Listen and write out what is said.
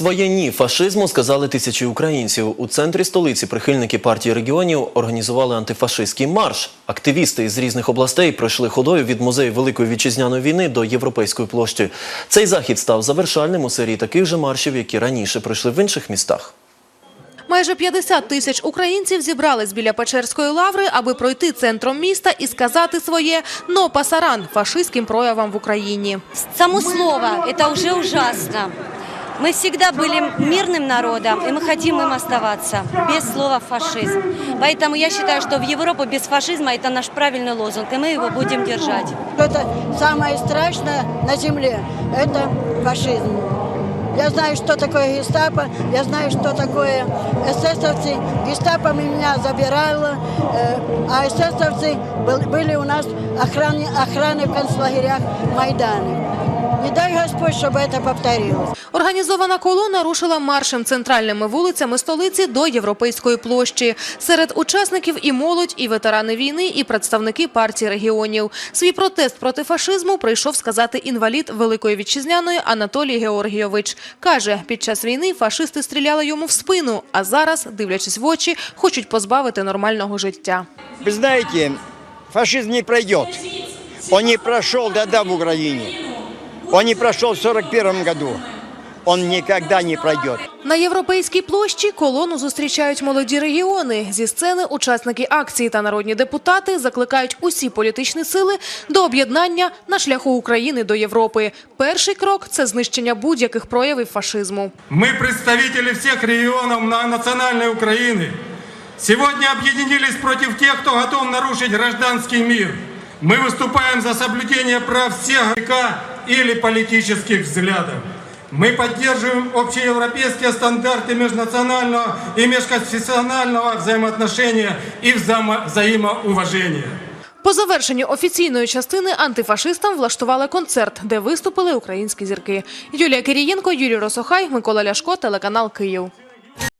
Своє ні фашизму сказали тисячі українців. У центрі столиці прихильники партії регіонів організували антифашистський марш. Активісти із різних областей пройшли ходою від музею Великої вітчизняної війни до Європейської площі. Цей захід став завершальним у серії таких же маршів, які раніше пройшли в інших містах. Майже 50 тисяч українців зібрались біля Печерської лаври, аби пройти центром міста і сказати своє «но пасаран» фашистським проявам в Україні. Само слово – это уже ужасно. Мы всегда были мирным народом, и мы хотим им оставаться без слова «фашизм». Поэтому я считаю, что в Европу без фашизма – это наш правильный лозунг, и мы его будем держать. Это самое страшное на земле – это фашизм. Я знаю, что такое гестапо, я знаю, что такое эсэсовцы. Гестапо меня забирало, э, а эсэсовцы был- были у нас охраны, охраны в концлагерях Майдана. Не дай Господь, чтобы это повторилось. Організована колона рушила маршем центральними вулицями столиці до Європейської площі. Серед учасників і молодь, і ветерани війни, і представники партії регіонів. Свій протест проти фашизму прийшов сказати інвалід Великої Вітчизняної Анатолій Георгійович. Каже, під час війни фашисти стріляли йому в спину, а зараз, дивлячись в очі, хочуть позбавити нормального життя. Вы знаете, фашизм не пройдет. Он не прошел тогда в Украине. Он не прошел в 41 году. Он никогда не пройдет. На Європейській площі колону зустрічають молоді регіони. Зі сцени учасники акції та народні депутати закликають усі політичні сили до об'єднання на шляху України до Європи. Перший крок – це знищення будь-яких проявів фашизму. Мы, представители всех регионов на- национальной Украины, сегодня объединились против тех, кто готов нарушить гражданский мир. Мы выступаем за соблюдение прав всех ГК или политических взглядов. Мы поддерживаем общеевропейские стандарты межнационального и межконфессионального взаимоотношения и взаимо- взаимоуважения. По завершенню офіційної частини антифашистам влаштували концерт, де виступили українські зірки. Юлія Кирієнко, Юрій Росохай, Микола Ляшко, телеканал Київ.